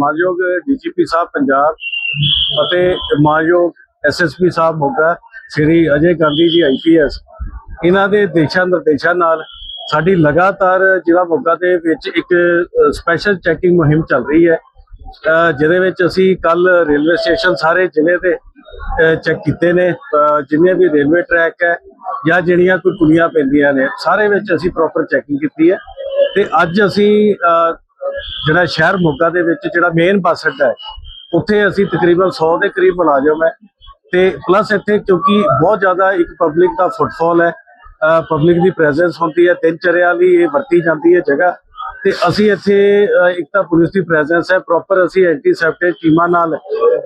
ਮਾਨਯੋਗ ਡੀਜੀਪੀ ਸਾਹਿਬ ਪੰਜਾਬ ਅਤੇ ਮਾਨਯੋਗ ਐਸਐਸਪੀ ਸਾਹਿਬ ਮੋਗਾ, ਸ੍ਰੀ ਅਜੇ ਗਾਂਧੀ ਜੀ ਆਈਪੀਐਸ ਇਹਨਾਂ ਦੇ ਦਿਸ਼ਾ ਨਿਰਦੇਸ਼ਾਂ ਨਾਲ ਸਾਡੀ ਲਗਾਤਾਰ ਜ਼ਿਲ੍ਹਾ ਮੋਗਾ ਦੇ ਵਿੱਚ ਇੱਕ ਸਪੈਸ਼ਲ ਚੈਕਿੰਗ ਮੁਹਿੰਮ ਚੱਲ ਰਹੀ ਹੈ। ਜਿਹਦੇ ਵਿੱਚ ਅਸੀਂ ਕੱਲ ਰੇਲਵੇ ਸਟੇਸ਼ਨ ਸਾਰੇ ਜ਼ਿਲ੍ਹੇ ਦੇ ਚੈੱਕ ਕੀਤੇ ਨੇ। ਜਿੰਨੇ ਵੀ ਰੇਲਵੇ ਟਰੈਕ ਹੈ ਜਾਂ ਜਿਹੜੀਆਂ ਕੋਈ ਪੁਲੀਆਂ ਪੈਂਦੀਆਂ ਨੇ, ਸਾਰੇ ਵਿੱਚ ਅਸੀਂ ਪ੍ਰੋਪਰ ਚੈਕਿੰਗ ਕੀਤੀ ਹੈ। ਤੇ ਅੱਜ ਅਸੀਂ ਜਿਹੜਾ ਸ਼ਹਿਰ ਮੋਗਾ ਦੇ ਵਿੱਚ ਜਿਹੜਾ ਮੇਨ ਬੱਸ ਅੱਡਾ ਹੈ, ਉੱਥੇ ਅਸੀਂ ਤਕਰੀਬਨ 100 ਦੇ ਕਰੀਬ ਮੁਲਾਜ਼ਮ ਹੈ। ਤੇ ਪਲੱਸ ਇੱਥੇ ਕਿਉਂਕਿ ਬਹੁਤ ਜ਼ਿਆਦਾ ਇੱਕ ਪਬਲਿਕ ਦਾ ਫੁੱਟਫਾਲ ਹੈ ਪਬਲਿਕ ਦੀ ਪ੍ਰੈਜ਼ੈਂਸ ਹੁੰਦੀ ਹੈ, ਤਿੰਨ ਚਰਿਆ ਲਈ ਇਹ ਵਰਤੀ ਜਾਂਦੀ ਹੈ ਜਗ੍ਹਾ। ਤੇ ਅਸੀਂ ਇੱਥੇ ਇੱਕ ਤਾਂ ਪੁਲਿਸ ਦੀ ਪ੍ਰੈਜ਼ੈਂਸ ਹੈ ਪ੍ਰੋਪਰ ਅਸੀਂ ਐਂਟੀਸੈਪਟਿਕ ਟੀਮਾਂ ਨਾਲ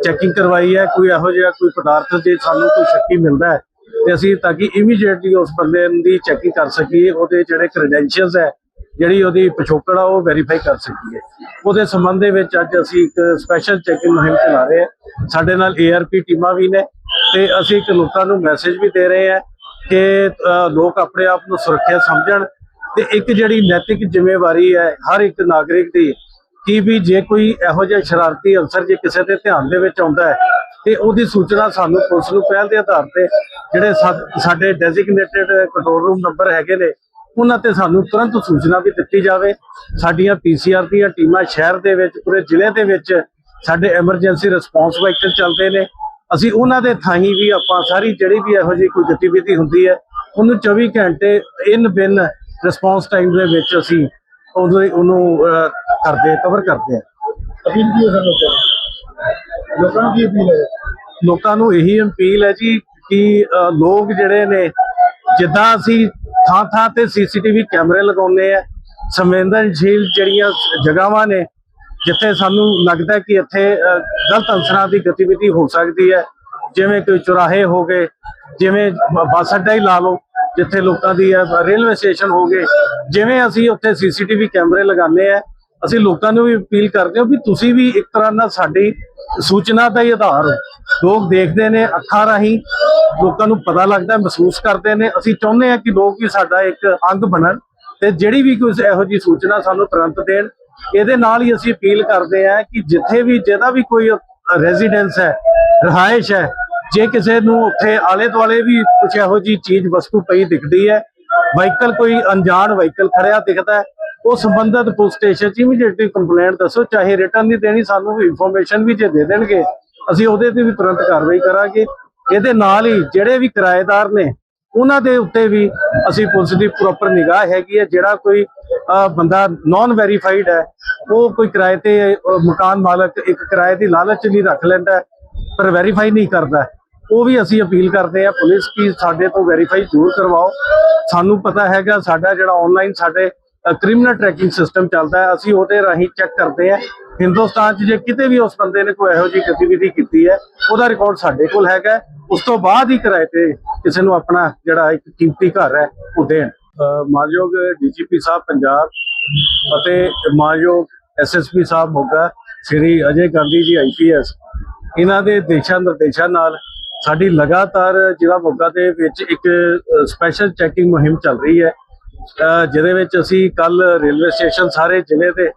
ਚੈਕਿੰਗ ਕਰਵਾਈ ਹੈ, ਕੋਈ ਇਹੋ ਜਿਹਾ ਕੋਈ ਪਦਾਰਥ ਜੇ ਸਾਨੂੰ ਕੋਈ ਸ਼ੱਕੀ ਮਿਲਦਾ ਹੈ, ਤੇ ਅਸੀਂ ਤਾਂ ਕਿ ਇਮੀਡੀਏਟਲੀ ਉਸ ਬੰਦੇ ਦੀ ਚੈਕਿੰਗ ਕਰ ਸਕੀਏ, ਉਹਦੇ ਜਿਹੜੇ ਕ੍ਰੈਡੈਂਸ਼ੀਅਲਸ ਹੈ ਜਿਹੜੀ ਉਹਦੀ ਪਿਛੋਕੜ ਆ, ਉਹ ਵੈਰੀਫਾਈ ਕਰ ਸਕੀਏ। ਉਹਦੇ ਸੰਬੰਧ ਦੇ ਵਿੱਚ ਅੱਜ ਅਸੀਂ ਇੱਕ ਸਪੈਸ਼ਲ ਚੈਕਿੰਗ ਮੁਹਿੰਮ ਚਲਾ ਰਹੇ ਹਾਂ। ਸਾਡੇ ਨਾਲ ਏਆਰਪੀ ਟੀਮਾਂ ਵੀ ਨੇ ਤੇ ਅਸੀਂ ਇੱਕ ਲੋਕਾਂ ਨੂੰ ਮੈਸੇਜ ਵੀ ਦੇ ਰਹੇ ਹਾਂ ਕਿ ਲੋਕ ਆਪਣੇ ਆਪ ਨੂੰ ਸੁਰੱਖਿਅਤ ਸਮਝਣ ਤੇ ਇੱਕ ਜਿਹੜੀ ਨੈਤਿਕ ਜ਼ਿੰਮੇਵਾਰੀ ਹੈ ਹਰ ਇੱਕ ਨਾਗਰਿਕ ਦੀ, ਕਿ ਵੀ ਜੇ ਕੋਈ ਇਹੋ ਜਿਹਾ ਸ਼ਰਾਰਤੀ ਅਨਸਰ ਜੇ ਕਿਸੇ ਦੇ ਧਿਆਨ ਦੇ ਵਿੱਚ ਆਉਂਦਾ ਹੈ, ਤੇ ਉਹਦੀ ਸੂਚਨਾ ਸਾਨੂੰ ਪੁਲਿਸ ਨੂੰ ਪਹਿਲ ਦੇ ਆਧਾਰ ਤੇ ਜਿਹੜੇ ਸਾ- ਸਾਡੇ ਡੈਜ਼ਿਗਨੇਟਿਡ ਕੰਟਰੋਲ ਰੂਮ ਨੰਬਰ ਹੈਗੇ ਨੇ ਉਹਨਾਂ ਤੇ ਸਾਨੂੰ ਤੁਰੰਤ ਸੂਚਨਾ ਵੀ ਦਿੱਤੀ ਜਾਵੇ। ਸਾਡੀਆਂ ਪੀਸੀਆਰ ਦੀਆਂ ਟੀਮਾਂ ਸ਼ਹਿਰ ਦੇ ਵਿੱਚ ਪੂਰੇ ਜ਼ਿਲ੍ਹੇ ਦੇ ਵਿੱਚ ਸਾਡੇ ਐਮਰਜੈਂਸੀ ਰਿਸਪੌਂਸ ਵਾਹੀਕਲ ਚੱਲਦੇ ਨੇ। ਅਸੀਂ ਉਹਨਾਂ ਦੇ ਥਾਈਂ ਵੀ ਆਪਾਂ ਸਾਰੀ ਜਿਹੜੀ ਵੀ ਇਹੋ ਜਿਹੀ ਕੋਈ ਗਤੀਵਿਧੀ ਹੁੰਦੀ ਹੈ ਉਹਨੂੰ 24 ਘੰਟੇ ਇਨ ਬਿਨ ਰਿਸਪੌਂਸ ਟਾਈਮ ਦੇ ਵਿੱਚ ਅਸੀਂ ਉਹਨੂੰ ਕਰਦੇ ਕਵਰ ਕਰਦੇ ਹਾਂ। ਅਪੀਲ ਕੀ ਹੈ ਲੋਕਾਂ ਨੂੰ? ਕੀ ਅਪੀਲ ਹੈ? ਲੋਕਾਂ ਨੂੰ ਇਹੀ ਅਪੀਲ ਹੈ ਜੀ ਕਿ ਲੋਕ ਜਿਹੜੇ ਨੇ ਜਿੱਦਾਂ ਅਸੀਂ ਥਾਂ ਥਾਂ ਤੇ ਸੀਸੀਟੀਵੀ ਕੈਮਰੇ ਲਗਾਉਂਦੇ ਆ। ਸੰਵੇਦਨਸ਼ੀਲ ਜਿਹੜੀਆਂ ਜਗ੍ਹਾਵਾਂ ਨੇ, ਜਿੱਥੇ ਸਾਨੂੰ ਲੱਗਦਾ ਕਿ ਇੱਥੇ ਗਲਤ ਅਨਸਰਾਂ ਦੀ ਗਤੀਵਿਧੀ ਹੋ ਸਕਦੀ ਹੈ। ਜਿਵੇਂ ਕੋਈ ਚੁਰਾਹੇ ਹੋ ਗਏ, ਜਿਵੇਂ ਬੱਸ ਅੱਡਾ ਹੀ ਲਾ ਲਓ, ਜਿੱਥੇ ਲੋਕਾਂ ਦੀ ਹੈ ਰੇਲਵੇ ਸਟੇਸ਼ਨ ਹੋ ਗਏ। ਜਿਵੇਂ ਅਸੀਂ ਉੱਥੇ ਸੀਸੀਟੀਵੀ ਕੈਮਰੇ ਲਗਾਉਂਦੇ ਆ ਅਸੀਂ ਲੋਕਾਂ ਨੂੰ ਵੀ ਅਪੀਲ ਕਰਦੇ ਹਾਂ ਵੀ ਤੁਸੀਂ ਵੀ ਇੱਕ ਤਰ੍ਹਾਂ ਨਾਲ ਸਾਡੀ ਸੂਚਨਾ ਦਾ ਹੀ ਆਧਾਰ ਹੋ। ਲੋਕ ਦੇਖਦੇ ਨੇ ਅੱਖਾਂ ਰਾਹੀਂ, ਲੋਕਾਂ ਨੂੰ ਪਤਾ ਲੱਗਦਾ, ਮਹਿਸੂਸ ਕਰਦੇ ਨੇ। ਅਸੀਂ ਚਾਹੁੰਦੇ ਹਾਂ ਕਿ ਲੋਕ ਵੀ ਸਾਡਾ ਇੱਕ ਅੰਗ ਬਣਨ ਤੇ ਜਿਹੜੀ ਵੀ ਕੋਈ ਇਹੋ ਜੀ ਸੂਚਨਾ ਸਾਨੂੰ ਤੁਰੰਤ ਦੇਣ। ਇਹਦੇ ਨਾਲ ਹੀ ਅਸੀਂ ਅਪੀਲ ਕਰਦੇ ਹਾਂ ਕਿ ਜਿੱਥੇ ਵੀ, ਜਿਹਦਾ ਵੀ ਕੋਈ ਰੈਜ਼ੀਡੈਂਸ ਹੈ, ਰਹਾਇਸ਼ ਹੈ, ਜੇ ਕਿਸੇ ਨੂੰ ਉੱਥੇ ਆਲੇ ਦੁਆਲੇ ਵੀ ਕੁਝ ਇਹੋ ਜੀ ਚੀਜ਼, ਵਸਤੂ ਪਈ ਦਿਖਦੀ ਹੈ, ਵਾਹੀਕਲ ਕੋਈ ਅਣਜਾਣ ਵਾਹੀਕਲ ਖੜਿਆ ਦਿਖਦਾ ਹੈ ਉਹ ਸੰਬੰਧਤ ਪੁਲਿਸ ਸਟੇਸ਼ਨ 'ਚ ਇਮੀਡੀਏਟਲੀ ਕੰਪਲੇਂਟ ਦੱਸੋ, ਚਾਹੇ ਰਿਟਰਨ ਨਹੀਂ ਦੇਣੀ, ਸਾਨੂੰ ਇਨਫੋਰਮੇਸ਼ਨ ਵੀ ਜੇ ਦੇ ਦੇਣਗੇ, ਅਸੀਂ ਉਹਦੇ ਤੇ ਵੀ ਤੁਰੰਤ ਕਾਰਵਾਈ ਕਰਾਂਗੇ। ਇਹਦੇ ਨਾਲ ਹੀ ਜਿਹੜੇ ਵੀ ਕਿਰਾਏਦਾਰ ਨੇ, ਉਹਨਾਂ ਦੇ ਉੱਤੇ ਵੀ ਅਸੀਂ ਪੁਲਿਸ ਦੀ ਪ੍ਰੋਪਰ ਨਿਗਾਹ ਹੈਗੀ ਹੈ। ਜਿਹੜਾ ਕੋਈ ਬੰਦਾ ਨਾਨ ਵੈਰੀਫਾਈਡ ਹੈ, ਉਹ ਕੋਈ ਕਿਰਾਏ ਤੇ ਮਕਾਨ ਮਾਲਕ ਇੱਕ ਕਿਰਾਏ ਦੀ ਲਾਲਚ ਨਹੀਂ ਰੱਖ ਲੈਂਦਾ ਪਰ ਵੈਰੀਫਾਈ ਨਹੀਂ ਕਰਦਾ ਉਹ ਵੀ ਅਸੀਂ ਅਪੀਲ ਕਰਦੇ ਆ ਪੁਲਿਸ, ਕੀ ਸਾਡੇ ਤੋਂ ਵੈਰੀਫਾਈ ਜ਼ਰੂਰ ਕਰਵਾਓ। ਸਾਨੂੰ ਪਤਾ ਹੈਗਾ, ਸਾਡਾ ਜਿਹੜਾ ਆਨਲਾਈਨ ਸਾਡੇ ਕ੍ਰਿਮੀਨਲ ਟਰੈਕਿੰਗ ਸਿਸਟਮ ਚੱਲਦਾ ਹੈ। ਅਸੀਂ ਉਹਦੇ ਰਾਹੀਂ ਚੈੱਕ ਕਰਦੇ ਆ ਹਿੰਦੁਸਤਾਨ 'ਚ ਜੇ ਕਿਤੇ ਵੀ ਉਸ ਬੰਦੇ ਨੇ ਕੋਈ ਇਹੋ ਜਿਹੀ ਗਤੀਵਿਧੀ ਕੀਤੀ ਹੈ, ਉਹਦਾ ਰਿਕਾਰਡ ਸਾਡੇ ਕੋਲ ਹੈਗਾ ਉਸ ਤੋਂ ਬਾਅਦ ਹੀ ਕਿਰਾਏ ਤੇ ਕਿਸੇ ਨੂੰ ਆਪਣਾ ਜਿਹੜਾ ਇੱਕ ਕੀਮਤੀ ਘਰ ਹੈ, ਉਹ ਦੇਣ। ਅਹ ਮਾਨਯੋਗ ਡੀਜੀਪੀ ਸਾਹਿਬ ਪੰਜਾਬ ਅਤੇ ਮਾਨਯੋਗ ਐਸਐਸਪੀ ਸਾਹਿਬ ਮੋਗਾ, ਸ੍ਰੀ ਅਜੇ ਗਾਂਧੀ ਜੀ ਆਈਪੀਐਸ ਇਹਨਾਂ ਦੇ ਦੇਸ਼ਾਂ ਨਿਰਦੇਸ਼ਾਂ ਨਾਲ ਸਾਡੀ ਲਗਾਤਾਰ ਜ਼ਿਲ੍ਹਾ ਮੋਗਾ ਦੇ ਵਿੱਚ ਇੱਕ ਸਪੈਸ਼ਲ ਚੈਕਿੰਗ ਮੁਹਿੰਮ ਚੱਲ ਰਹੀ ਹੈ। ਜਿਹਦੇ ਵਿੱਚ ਅਸੀਂ ਕੱਲ ਰੇਲਵੇ ਸਟੇਸ਼ਨ ਸਾਰੇ ਜ਼ਿਲ੍ਹੇ ਦੇ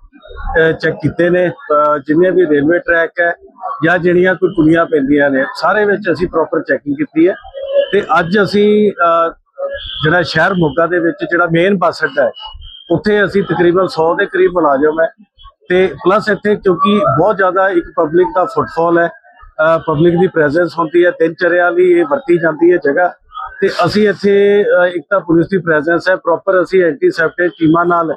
ਚੈੱਕ ਕੀਤੇ ਨੇ ਜਿੰਨੇ ਵੀ ਰੇਲਵੇ ਟਰੈਕ ਹੈ ਜਾਂ ਜਿਹੜੀਆਂ ਕੋਈ ਪੁਲੀਆਂ ਪੈਂਦੀਆਂ ਨੇ, ਸਾਰੇ ਵਿੱਚ ਅਸੀਂ ਪ੍ਰੋਪਰ ਚੈਕਿੰਗ ਕੀਤੀ ਹੈ। ਤੇ ਅੱਜ ਅਸੀਂ ਜਿਹੜਾ ਸ਼ਹਿਰ ਮੋਗਾ ਦੇ ਵਿੱਚ ਜਿਹੜਾ ਮੇਨ ਬੱਸ ਅੱਡਾ ਹੈ, ਉੱਥੇ ਅਸੀਂ ਤਕਰੀਬਨ 100 ਦੇ ਕਰੀਬ ਮੁਲਾਜ਼ਮ ਹੈ। ਤੇ ਪਲੱਸ ਇੱਥੇ ਕਿਉਂਕਿ ਬਹੁਤ ਜ਼ਿਆਦਾ ਇੱਕ ਪਬਲਿਕ ਦਾ ਫੁੱਟਫਾਲ ਹੈ ਪਬਲਿਕ ਦੀ ਪ੍ਰੈਜ਼ੈਂਸ ਹੁੰਦੀ ਹੈ, ਦਿਨ ਚਰਿਆ ਲਈ ਇਹ ਵਰਤੀ ਜਾਂਦੀ ਹੈ ਜਗ੍ਹਾ। ਤੇ ਅਸੀਂ ਇੱਥੇ ਇੱਕ ਤਾਂ ਪੁਲਿਸ ਦੀ ਪ੍ਰੈਜ਼ੈਂਸ ਹੈ ਪ੍ਰੋਪਰ ਅਸੀਂ ਐਂਟੀਸੈਪਟਿਕ ਟੀਮਾਂ ਨਾਲ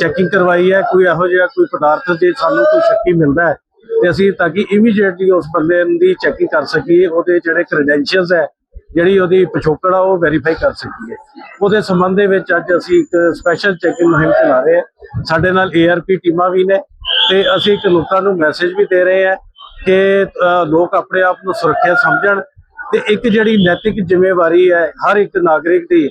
ਚੈਕਿੰਗ ਕਰਵਾਈ ਹੈ, ਕੋਈ ਇਹੋ ਜਿਹਾ ਕੋਈ ਪਦਾਰਥ ਜੇ ਸਾਨੂੰ ਕੋਈ ਸ਼ੱਕੀ ਮਿਲਦਾ ਹੈ, ਤੇ ਅਸੀਂ ਤਾਂ ਕਿ ਇਮੀਡੀਏਟਲੀ ਉਸ ਬੰਦੇ ਦੀ ਚੈਕਿੰਗ ਕਰ ਸਕੀਏ, ਉਹਦੇ ਜਿਹੜੇ ਕ੍ਰੈਡੈਂਸ਼ੀਅਲਸ ਹੈ, ਜਿਹੜੀ ਉਹਦੀ ਪਿਛੋਕੜ ਆ, ਉਹ ਵੈਰੀਫਾਈ ਕਰ ਸਕੀਏ। ਉਹਦੇ ਸੰਬੰਧ ਦੇ ਵਿੱਚ ਅੱਜ ਅਸੀਂ ਇੱਕ ਸਪੈਸ਼ਲ ਚੈਕਿੰਗ ਮੁਹਿੰਮ ਚਲਾ ਰਹੇ ਹਾਂ। ਸਾਡੇ ਨਾਲ ਏਆਰਪੀ ਟੀਮਾਂ ਵੀ ਨੇ, ਤੇ ਅਸੀਂ ਇੱਕ ਲੋਕਾਂ ਨੂੰ ਮੈਸੇਜ ਵੀ ਦੇ ਰਹੇ ਹਾਂ ਕਿ ਲੋਕ ਆਪਣੇ ਆਪ ਨੂੰ ਸੁਰੱਖਿਅਤ ਸਮਝਣ ਤੇ ਇੱਕ ਜਿਹੜੀ ਨੈਤਿਕ ਜ਼ਿੰਮੇਵਾਰੀ ਹੈ ਹਰ ਇੱਕ ਨਾਗਰਿਕ ਦੀ,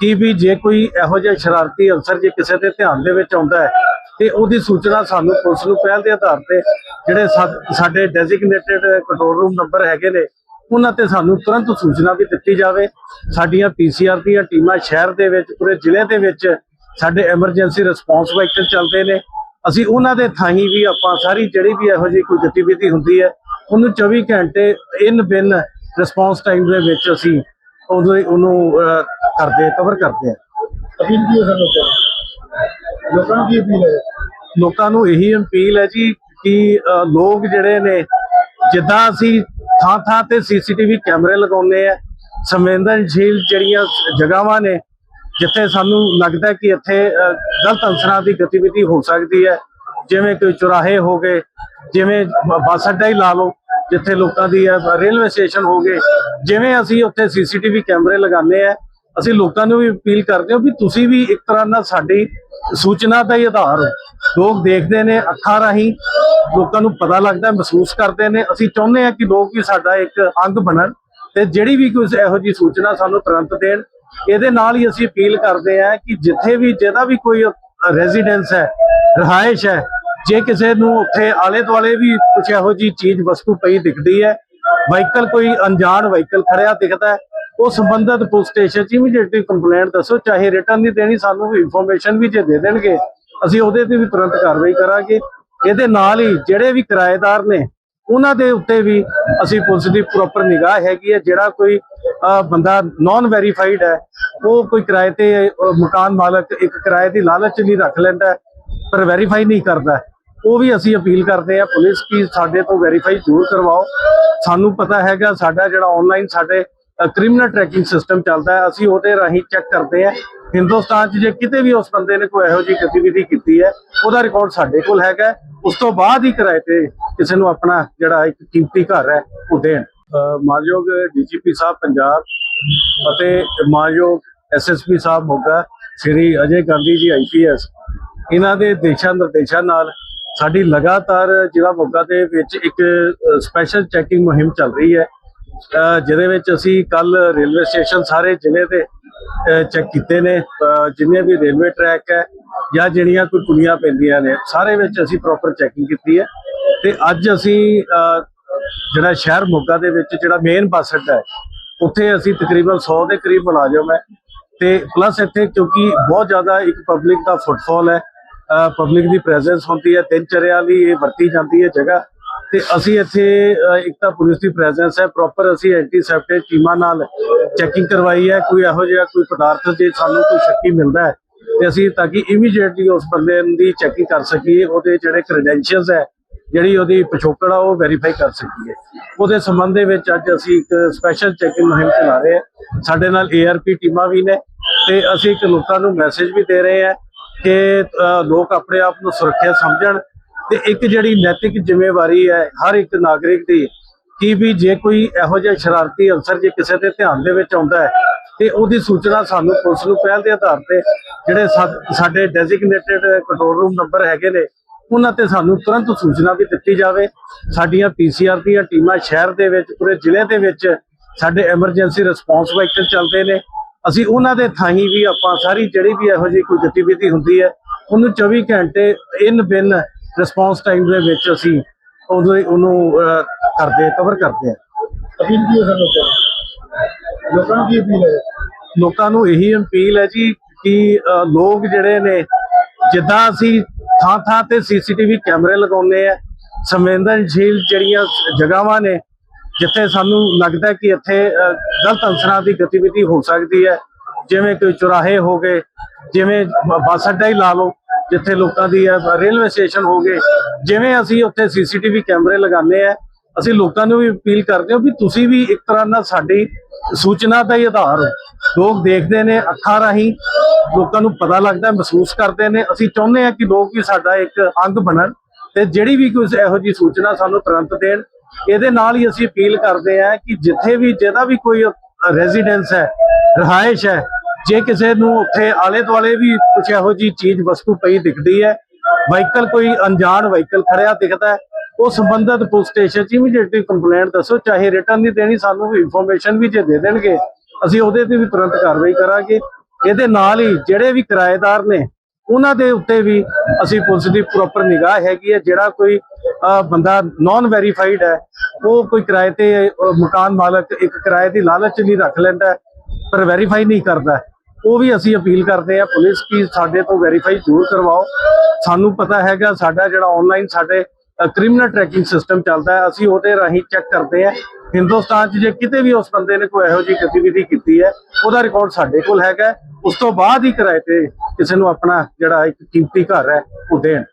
ਕਿ ਵੀ ਜੇ ਕੋਈ ਇਹੋ ਜਿਹਾ ਸ਼ਰਾਰਤੀ ਅਨਸਰ ਜੇ ਕਿਸੇ ਦੇ ਧਿਆਨ ਦੇ ਵਿੱਚ ਆਉਂਦਾ ਹੈ, ਤੇ ਉਹਦੀ ਸੂਚਨਾ ਸਾਨੂੰ ਪੁਲਿਸ ਨੂੰ ਪਹਿਲ ਦੇ ਆਧਾਰ ਤੇ ਜਿਹੜੇ ਸਾਡੇ ਡੈਜ਼ਿਗਨੇਟਿਡ ਕੰਟਰੋਲ ਰੂਮ ਨੰਬਰ ਹੈਗੇ ਨੇ, ਉਹਨਾਂ ਤੇ ਸਾਨੂੰ ਤੁਰੰਤ ਸੂਚਨਾ ਵੀ ਦਿੱਤੀ ਜਾਵੇ। ਸਾਡੀਆਂ ਪੀਸੀਆਰ ਦੀਆਂ ਟੀਮਾਂ ਸ਼ਹਿਰ ਦੇ ਵਿੱਚ, ਪੂਰੇ ਜ਼ਿਲ੍ਹੇ ਦੇ ਵਿੱਚ ਸਾਡੇ ਐਮਰਜੈਂਸੀ ਰਿਸਪੌਂਸ ਵਾਹੀਕਲ ਚੱਲਦੇ ਨੇ। ਅਸੀਂ ਉਹਨਾਂ ਦੇ ਥਾਹੀਂ ਵੀ ਆਪਾਂ ਸਾਰੀ ਜਿਹੜੀ ਵੀ ਇਹੋ ਜਿਹੀ ਕੋਈ ਗਤੀਵਿਧੀ ਹੁੰਦੀ ਹੈ, ਉਹਨੂੰ 24 ਘੰਟੇ ਇਨ ਬਿਨ ਰਿਸਪੌਂਸ ਟਾਈਮ ਦੇ ਵਿੱਚ ਅਸੀਂ ਉਹਨੂੰ ਉਹਨੂੰ ਕਰਦੇ ਕਵਰ ਕਰਦੇ ਹਾਂ। ਅਪੀਲ ਕੀ ਹੈ ਸਰ ਲੋਕਾਂ ਨੂੰ? ਲੋਕਾਂ ਨੂੰ ਕੀ ਅਪੀਲ ਹੈ? ਲੋਕਾਂ ਨੂੰ ਇਹੀ ਅਪੀਲ ਹੈ ਜੀ ਕਿ ਲੋਕ ਜਿਹੜੇ ਨੇ ਜਿੱਦਾਂ ਅਸੀਂ ਥਾਂ ਥਾਂ ਤੇ ਸੀਸੀਟੀਵੀ ਕੈਮਰੇ ਲਗਾਉਂਦੇ ਆ ਸੰਵੇਦਨਸ਼ੀਲ ਜਿਹੜੀਆਂ ਜਗ੍ਹਾਵਾਂ ਨੇ ਜਿੱਥੇ ਸਾਨੂੰ ਲੱਗਦਾ ਕਿ ਇੱਥੇ ਗਲਤ ਅਨਸਰਾਂ ਦੀ ਗਤੀਵਿਧੀ ਹੋ ਸਕਦੀ ਹੈ ਜਿਵੇਂ ਕੋਈ ਚੁਰਾਹੇ ਹੋ ਗਏ ਜਿਵੇਂ ਬੱਸ ਅੱਡਾ ਹੀ ਲਾ ਲਓ ਜਿੱਥੇ ਲੋਕਾਂ ਦੀ ਰੇਲਵੇ ਸਟੇਸ਼ਨ ਹੋ ਗਏ, ਜਿਵੇਂ ਅਸੀਂ ਉੱਥੇ ਸੀਸੀਟੀਵੀ ਕੈਮਰੇ ਲਗਾਉਂਦੇ ਆ, ਅਸੀਂ ਲੋਕਾਂ ਨੂੰ ਵੀ ਅਪੀਲ ਕਰਦੇ ਹਾਂ ਵੀ ਤੁਸੀਂ ਵੀ ਇੱਕ ਤਰ੍ਹਾਂ ਨਾਲ ਸਾਡੀ ਸੂਚਨਾ ਦਾ ਹੀ ਆਧਾਰ ਹੋ। ਲੋਕ ਦੇਖਦੇ ਨੇ ਅੱਖਾਂ ਰਾਹੀਂ, ਲੋਕਾਂ ਨੂੰ ਪਤਾ ਲੱਗਦਾ, ਮਹਿਸੂਸ ਕਰਦੇ ਨੇ। ਅਸੀਂ ਚਾਹੁੰਦੇ ਹਾਂ ਕਿ ਲੋਕ ਵੀ ਸਾਡਾ ਇੱਕ ਅੰਗ ਬਣਨ ਤੇ ਜਿਹੜੀ ਵੀ ਕੋਈ ਇਹੋ ਜੀ ਸੂਚਨਾ ਸਾਨੂੰ ਤੁਰੰਤ ਦੇਣ। ਇਹਦੇ ਨਾਲ ਹੀ ਅਸੀਂ ਅਪੀਲ ਕਰਦੇ ਹਾਂ ਕਿ ਜਿੱਥੇ ਵੀ, ਜਿਹਦਾ ਵੀ ਕੋਈ ਰੈਜ਼ੀਡੈਂਸ ਹੈ, ਰਹਾਇਸ਼ ਹੈ ਜੇ ਕਿਸੇ ਨੂੰ ਉੱਥੇ ਆਲੇ ਦੁਆਲੇ ਵੀ ਕੁਝ ਇਹੋ ਜੀ ਚੀਜ਼, ਵਸਤੂ ਪਈ ਦਿਖਦੀ ਹੈ, ਵਾਹੀਕਲ ਕੋਈ ਅਣਜਾਣ ਵਾਹੀਕਲ ਖੜਿਆ ਦਿਖਦਾ ਹੈ, ਉਹ ਸੰਬੰਧਿਤ ਪੁਲਿਸ ਸਟੇਸ਼ਨ 'ਚ ਇਮੀਡੀਏਟਲੀ ਕੰਪਲੇਂਟ ਦੱਸੋ, ਚਾਹੇ ਰਿਟਰਨ ਨਹੀਂ ਦੇਣੀ ਸਾਨੂੰ ਇਨਫੋਰਮੇਸ਼ਨ ਵੀ ਜੇ ਦੇ ਦੇਣਗੇ, ਅਸੀਂ ਉਹਦੇ ਤੇ ਵੀ ਤੁਰੰਤ ਕਾਰਵਾਈ ਕਰਾਂਗੇ। ਇਹਦੇ ਨਾਲ ਹੀ ਜਿਹੜੇ ਵੀ ਕਿਰਾਏਦਾਰ ਨੇ, ਉਹਨਾਂ ਦੇ ਉੱਤੇ ਵੀ ਅਸੀਂ ਪੁਲਿਸ ਦੀ ਪ੍ਰੋਪਰ ਨਿਗਾਹ ਹੈਗੀ ਹੈ, ਜਿਹੜਾ ਕੋਈ ਬੰਦਾ ਨਾਨ ਵੈਰੀਫਾਈਡ ਹੈ, ਉਹ ਕੋਈ ਕਿਰਾਏ ਤੇ ਮਕਾਨ ਮਾਲਕ ਇੱਕ ਕਿਰਾਏ ਦੀ ਲਾਲਚ ਨਹੀਂ ਰੱਖ ਲੈਂਦਾ ਪਰ ਵੈਰੀਫਾਈ ਨਹੀਂ ਕਰਦਾ। ਉਹ ਵੀ ਅਸੀਂ ਅਪੀਲ ਕਰਦੇ ਆ ਪੁਲਿਸ ਕੀ ਸਾਡੇ ਤੋਂ ਵੈਰੀਫਾਈ ਜ਼ਰੂਰ ਕਰਵਾਓ। ਸਾਨੂੰ ਪਤਾ ਹੈਗਾ ਸਾਡਾ ਜਿਹੜਾ ਆਨਲਾਈਨ ਸਾਡੇ ਕ੍ਰਿਮੀਨਲ ਟਰੈਕਿੰਗ ਸਿਸਟਮ ਚੱਲਦਾ ਹੈ। ਅਸੀਂ ਉਹਦੇ ਰਾਹੀਂ ਚੈੱਕ ਕਰਦੇ ਆ ਹਿੰਦੁਸਤਾਨ 'ਚ ਜੇ ਕਿਤੇ ਵੀ ਉਸ ਬੰਦੇ ਨੇ ਕੋਈ ਇਹੋ ਜਿਹੀ ਗਤੀਵਿਧੀ ਕੀਤੀ ਹੈ, ਉਹਦਾ ਰਿਕਾਰਡ ਸਾਡੇ ਕੋਲ ਹੈਗਾ ਉਸ ਤੋਂ ਬਾਅਦ ਹੀ ਕਿਰਾਏ ਤੇ ਕਿਸੇ ਨੂੰ ਆਪਣਾ ਜਿਹੜਾ ਇੱਕ ਕੀਮਤੀ ਘਰ ਹੈ, ਉਹ ਦੇਣ। ਅਹ ਮਾਨਯੋਗ ਡੀਜੀਪੀ ਸਾਹਿਬ ਪੰਜਾਬ ਅਤੇ ਮਾਨਯੋਗ ਐਸਐਸਪੀ ਸਾਹਿਬ ਮੋਗਾ, ਸ੍ਰੀ ਅਜੇ ਗਾਂਧੀ ਜੀ ਆਈਪੀਐਸ ਇਹਨਾਂ ਦੇ ਦੇਸ਼ਾਂ ਨਿਰਦੇਸ਼ਾਂ ਨਾਲ ਸਾਡੀ ਲਗਾਤਾਰ ਜ਼ਿਲ੍ਹਾ ਮੋਗਾ ਦੇ ਵਿੱਚ ਇੱਕ ਸਪੈਸ਼ਲ ਚੈਕਿੰਗ ਮੁਹਿੰਮ ਚੱਲ ਰਹੀ ਹੈ। ਜਿਹਦੇ ਵਿੱਚ ਅਸੀਂ ਕੱਲ ਰੇਲਵੇ ਸਟੇਸ਼ਨ ਸਾਰੇ ਜ਼ਿਲ੍ਹੇ ਦੇ ਚੈੱਕ ਕੀਤੇ ਨੇ। ਅਹ ਜਿੰਨੇ ਵੀ ਰੇਲਵੇ ਟਰੈਕ ਹੈ ਜਾਂ ਜਿਹੜੀਆਂ ਕੋਈ ਪੁਲੀਆਂ ਪੈਂਦੀਆਂ ਨੇ, ਸਾਰੇ ਵਿੱਚ ਅਸੀਂ ਪ੍ਰੋਪਰ ਚੈਕਿੰਗ ਕੀਤੀ ਹੈ। ਤੇ ਅੱਜ ਅਸੀਂ ਜਿਹੜਾ ਸ਼ਹਿਰ ਮੋਗਾ ਦੇ ਵਿੱਚ ਜਿਹੜਾ ਮੇਨ ਬੱਸ ਅੱਡਾ ਹੈ, ਉੱਥੇ ਅਸੀਂ ਤਕਰੀਬਨ 100 ਦੇ ਕਰੀਬ ਮੁਲਾਜ਼ਮ ਹੈ। ਤੇ ਪਲੱਸ ਇੱਥੇ ਕਿਉਂਕਿ ਬਹੁਤ ਜ਼ਿਆਦਾ ਇੱਕ ਪਬਲਿਕ ਦਾ ਫੁੱਟਫਾਲ ਹੈ ਪਬਲਿਕ ਦੀ ਪ੍ਰੈਜ਼ੈਂਸ ਹੁੰਦੀ ਹੈ ਤਿੰਨ ਦਿਨਚਰਿਆ ਲਈ ਇਹ ਵਰਤੀ ਜਾਂਦੀ ਹੈ ਜਗ੍ਹਾ। ਤੇ ਅਸੀਂ ਇੱਥੇ ਇੱਕ ਤਾਂ ਪੁਲਿਸ ਦੀ ਪ੍ਰੈਜ਼ੈਂਸ ਹੈ ਪ੍ਰੋਪਰ ਅਸੀਂ ਐਂਟੀਸੈਪਟਿਕ ਟੀਮਾਂ ਨਾਲ ਚੈਕਿੰਗ ਕਰਵਾਈ ਹੈ, ਕੋਈ ਇਹੋ ਜਿਹਾ ਕੋਈ ਪਦਾਰਥ ਜੇ ਸਾਨੂੰ ਕੋਈ ਸ਼ੱਕੀ ਮਿਲਦਾ ਹੈ, ਤੇ ਅਸੀਂ ਤਾਂ ਕਿ ਇਮੀਡੀਏਟਲੀ ਉਸ ਬੰਦੇ ਦੀ ਚੈਕਿੰਗ ਕਰ ਸਕੀਏ, ਉਹਦੇ ਜਿਹੜੇ ਕ੍ਰੈਡੈਂਸ਼ੀਅਲਸ ਹੈ, ਜਿਹੜੀ ਉਹਦੀ ਪਿਛੋਕੜ ਆ, ਉਹ ਵੈਰੀਫਾਈ ਕਰ ਸਕੀਏ। ਉਹਦੇ ਸੰਬੰਧ ਦੇ ਵਿੱਚ ਅੱਜ ਅਸੀਂ ਇੱਕ ਸਪੈਸ਼ਲ ਚੈਕਿੰਗ ਮੁਹਿੰਮ ਚਲਾ ਰਹੇ ਹਾਂ। ਸਾਡੇ ਨਾਲ ਏਆਰਪੀ ਟੀਮਾਂ ਵੀ ਨੇ, ਤੇ ਅਸੀਂ ਇੱਕ ਲੋਕਾਂ ਨੂੰ ਮੈਸੇਜ ਵੀ ਦੇ ਰਹੇ ਹਾਂ ਕਿ ਲੋਕ ਆਪਣੇ ਆਪ ਨੂੰ ਸੁਰੱਖਿਅਤ ਸਮਝਣ ਤੇ ਇੱਕ ਜਿਹੜੀ ਨੈਤਿਕ ਜ਼ਿੰਮੇਵਾਰੀ ਹੈ ਹਰ ਇੱਕ ਨਾਗਰਿਕ ਦੀ, ਕਿ ਵੀ ਜੇ ਕੋਈ ਇਹੋ ਜਿਹਾ ਸ਼ਰਾਰਤੀ ਅਨਸਰ ਜੇ ਕਿਸੇ ਦੇ ਧਿਆਨ ਦੇ ਵਿੱਚ ਆਉਂਦਾ ਹੈ, ਤੇ ਉਹਦੀ ਸੂਚਨਾ ਸਾਨੂੰ ਪੁਲਿਸ ਨੂੰ ਪਹਿਲ ਦੇ ਆਧਾਰ ਤੇ ਜਿਹੜੇ ਸਾ- ਸਾਡੇ ਡੈਜ਼ਿਗਨੇਟਿਡ ਕੰਟਰੋਲ ਰੂਮ ਨੰਬਰ ਹੈਗੇ ਨੇ, ਉਹਨਾਂ ਤੇ ਸਾਨੂੰ ਤੁਰੰਤ ਸੂਚਨਾ ਵੀ ਦਿੱਤੀ ਜਾਵੇ। ਸਾਡੀਆਂ ਪੀਸੀਆਰ ਦੀਆਂ ਟੀਮਾਂ ਸ਼ਹਿਰ ਦੇ ਵਿੱਚ, ਪੂਰੇ ਜ਼ਿਲ੍ਹੇ ਦੇ ਵਿੱਚ ਸਾਡੇ ਐਮਰਜੈਂਸੀ ਰਿਸਪੌਂਸ ਵਾਹੀਕਲ ਚੱਲਦੇ ਨੇ। ਅਸੀਂ ਉਹਨਾਂ ਦੇ ਥਾਹੀਂ ਵੀ ਆਪਾਂ ਸਾਰੀ ਜਿਹੜੀ ਵੀ ਇਹੋ ਜਿਹੀ ਕੋਈ ਗਤੀਵਿਧੀ ਹੁੰਦੀ ਹੈ ਉਹਨੂੰ 24 ਘੰਟੇ ਇਨ ਬਿਨ ਰਿਸਪੌਂਸ ਟਾਈਮ ਦੇ ਵਿੱਚ ਅਸੀਂ ਉਹਨੂੰ ਉਹਨੂੰ ਕਰਦੇ ਕਵਰ ਕਰਦੇ ਹਾਂ। ਅਪੀਲ ਕੀ ਹੈ ਲੋਕਾਂ ਨੂੰ? ਲੋਕਾਂ ਨੂੰ ਕੀ ਅਪੀਲ ਹੈ? ਲੋਕਾਂ ਨੂੰ ਇਹੀ ਅਪੀਲ ਹੈ ਜੀ ਕਿ ਲੋਕ ਜਿਹੜੇ ਨੇ ਜਿੱਦਾਂ ਅਸੀਂ ਥਾਂ ਥਾਂ ਤੇ ਸੀਸੀਟੀਵੀ ਕੈਮਰੇ ਲਗਾਉਂਦੇ ਆ ਸੰਵੇਦਨਸ਼ੀਲ ਜਿਹੜੀਆਂ ਜਗ੍ਹਾਵਾਂ ਨੇ ਜਿੱਥੇ ਸਾਨੂੰ ਲੱਗਦਾ ਕਿ ਇੱਥੇ ਗਲਤ ਅਨਸਰਾਂ ਦੀ ਗਤੀਵਿਧੀ ਹੋ ਸਕਦੀ ਹੈ। ਜਿਵੇਂ ਕੋਈ ਚੁਰਾਹੇ ਹੋ ਗਏ, ਜਿਵੇਂ ਬੱਸ ਅੱਡਾ ਹੀ ਲਾ ਲਓ, ਜਿੱਥੇ ਲੋਕਾਂ ਦੀ ਰੇਲਵੇ ਸਟੇਸ਼ਨ ਹੋ ਗਏ। ਜਿਵੇਂ ਅਸੀਂ ਉੱਥੇ ਸੀਸੀਟੀਵੀ ਕੈਮਰੇ ਲਗਾਉਂਦੇ ਆ ਅਸੀਂ ਲੋਕਾਂ ਨੂੰ ਵੀ ਅਪੀਲ ਕਰਦੇ ਹਾਂ ਵੀ ਤੁਸੀਂ ਵੀ ਇੱਕ ਤਰ੍ਹਾਂ ਨਾਲ ਸਾਡੀ ਸੂਚਨਾ ਦਾ ਹੀ ਆਧਾਰ ਹੋ। ਲੋਕ ਦੇਖਦੇ ਨੇ ਅੱਖਾਂ ਰਾਹੀਂ, ਲੋਕਾਂ ਨੂੰ ਪਤਾ ਲੱਗਦਾ, ਮਹਿਸੂਸ ਕਰਦੇ ਨੇ। ਅਸੀਂ ਚਾਹੁੰਦੇ ਹਾਂ ਕਿ ਲੋਕ ਵੀ ਸਾਡਾ ਇੱਕ ਅੰਗ ਬਣਨ ਤੇ ਜਿਹੜੀ ਵੀ ਕੋਈ ਇਹੋ ਜਿਹੀ ਸੂਚਨਾ ਸਾਨੂੰ ਤੁਰੰਤ ਦੇਣ। ਇਹਦੇ ਨਾਲ ਹੀ ਅਸੀਂ ਅਪੀਲ ਕਰਦੇ ਹਾਂ ਕਿ ਜਿੱਥੇ ਵੀ ਜਿਹਦਾ ਵੀ ਕੋਈ ਰੈਜ਼ੀਡੈਂਸ ਹੈ, ਰਹਾਇਸ਼ ਹੈ, ਜੇ ਕਿਸੇ ਨੂੰ ਉੱਥੇ ਆਲੇ ਦੁਆਲੇ ਵੀ ਕੁਝ ਇਹੋ ਜਿਹੀ ਚੀਜ਼, ਵਸਤੂ ਪਈ ਦਿਖਦੀ ਹੈ, ਵਾਹੀਕਲ ਕੋਈ ਅਣਜਾਣ ਵਾਹੀਕਲ ਖੜਿਆ ਦਿਖਦਾ ਹੈ, ਉਹ ਸੰਬੰਧਿਤ ਪੁਲਿਸ ਸਟੇਸ਼ਨ 'ਚ ਇਮੀਡੀਏਟਲੀ ਕੰਪਲੇਂਟ ਦੱਸੋ, ਚਾਹੇ ਰਿਟਰਨ ਨਹੀਂ ਦੇਣੀ ਸਾਨੂੰ ਇਨਫੋਰਮੇਸ਼ਨ ਵੀ ਜੇ ਦੇ ਦੇਣਗੇ, ਅਸੀਂ ਉਹਦੇ ਤੇ ਵੀ ਤੁਰੰਤ ਕਾਰਵਾਈ ਕਰਾਂਗੇ। ਇਹਦੇ ਨਾਲ ਹੀ ਜਿਹੜੇ ਵੀ ਕਿਰਾਏਦਾਰ ਨੇ, ਉਹਨਾਂ ਦੇ ਉੱਤੇ ਵੀ ਅਸੀਂ ਪੁਲਿਸ ਦੀ ਪ੍ਰੋਪਰ ਨਿਗਾਹ ਹੈਗੀ ਹੈ, ਜਿਹੜਾ ਕੋਈ ਬੰਦਾ ਨਾਨ ਵੈਰੀਫਾਈਡ ਹੈ, ਉਹ ਕੋਈ ਕਿਰਾਏ ਤੇ ਮਕਾਨ ਮਾਲਕ ਇੱਕ ਕਿਰਾਏ ਦੀ ਲਾਲਚ ਨਹੀਂ ਰੱਖ ਲੈਂਦਾ ਪਰ ਵੈਰੀਫਾਈ ਨਹੀਂ ਕਰਦਾ ਉਹ ਵੀ ਅਸੀਂ ਅਪੀਲ ਕਰਦੇ ਆ ਪੁਲਿਸ ਕੀ ਸਾਡੇ ਤੋਂ ਵੈਰੀਫਾਈ ਜ਼ਰੂਰ ਕਰਵਾਓ। ਸਾਨੂੰ ਪਤਾ ਹੈਗਾ ਸਾਡਾ ਜਿਹੜਾ ਆਨਲਾਈਨ ਸਾਡੇ ਕ੍ਰਿਮੀਨਲ ਟਰੈਕਿੰਗ ਸਿਸਟਮ ਚੱਲਦਾ ਹੈ, ਅਸੀਂ ਉਹਦੇ ਰਾਹੀਂ ਚੈੱਕ ਕਰਦੇ ਆ ਹਿੰਦੁਸਤਾਨ 'ਚ ਜੇ ਕਿਤੇ ਵੀ ਉਸ ਬੰਦੇ ਨੇ ਕੋਈ ਇਹੋ ਜਿਹੀ ਗਤੀਵਿਧੀ ਕੀਤੀ ਹੈ, ਉਹਦਾ ਰਿਕਾਰਡ ਸਾਡੇ ਕੋਲ ਹੈਗਾ ਉਸ ਤੋਂ ਬਾਅਦ ਹੀ ਕਿਰਾਏ ਤੇ ਕਿਸੇ ਨੂੰ ਆਪਣਾ ਜਿਹੜਾ ਇੱਕ ਕੀਮਤੀ ਘਰ ਹੈ, ਉਹ ਦੇਣ।